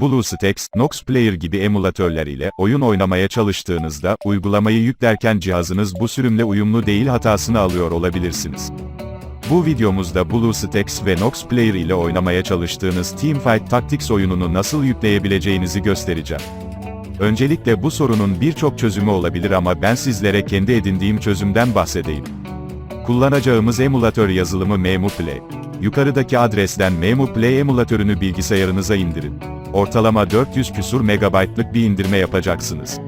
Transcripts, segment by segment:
BlueStacks, Nox Player gibi emülatörler ile oyun oynamaya çalıştığınızda, uygulamayı yüklerken cihazınız bu sürümle uyumlu değil hatasını alıyor olabilirsiniz. Bu videomuzda BlueStacks ve Nox Player ile oynamaya çalıştığınız Teamfight Tactics oyununu nasıl yükleyebileceğinizi göstereceğim. Öncelikle bu sorunun birçok çözümü olabilir ama ben sizlere kendi edindiğim çözümden bahsedeyim. Kullanacağımız emülatör yazılımı MemuPlay. Yukarıdaki adresten MemuPlay emülatörünü bilgisayarınıza indirin. Ortalama 400 küsur megabaytlık bir indirme yapacaksınız.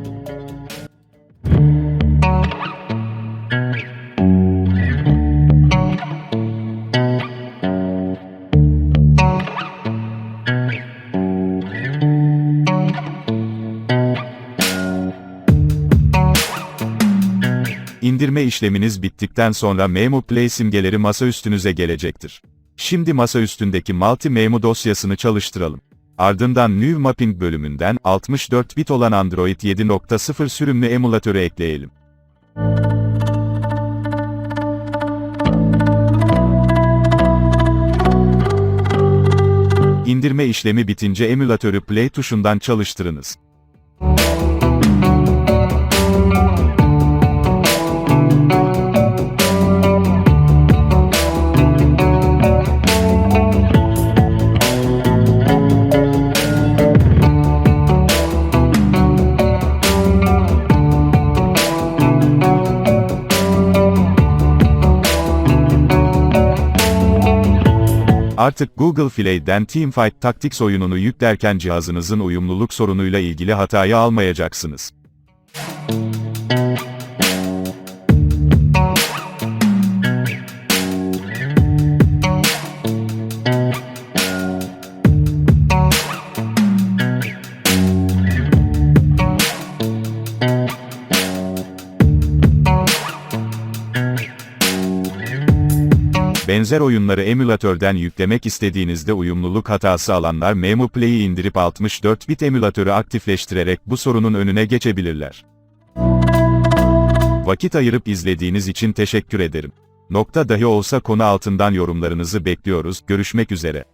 İndirme işleminiz bittikten sonra Memu Play simgeleri masaüstünüze gelecektir. Şimdi masaüstündeki Multi Memu dosyasını çalıştıralım. Ardından New Mapping bölümünden 64 bit olan Android 7.0 sürümlü emülatörü ekleyelim. İndirme işlemi bitince emülatörü Play tuşundan çalıştırınız. Artık Google Play'den Teamfight Tactics oyununu yüklerken cihazınızın uyumluluk sorunuyla ilgili hatayı almayacaksınız. Benzer oyunları emülatörden yüklemek istediğinizde uyumluluk hatası alanlar Memu Play'i indirip 64 bit emülatörü aktifleştirerek bu sorunun önüne geçebilirler. Vakit ayırıp izlediğiniz için teşekkür ederim. Nokta dahi olsa konu altından yorumlarınızı bekliyoruz. Görüşmek üzere.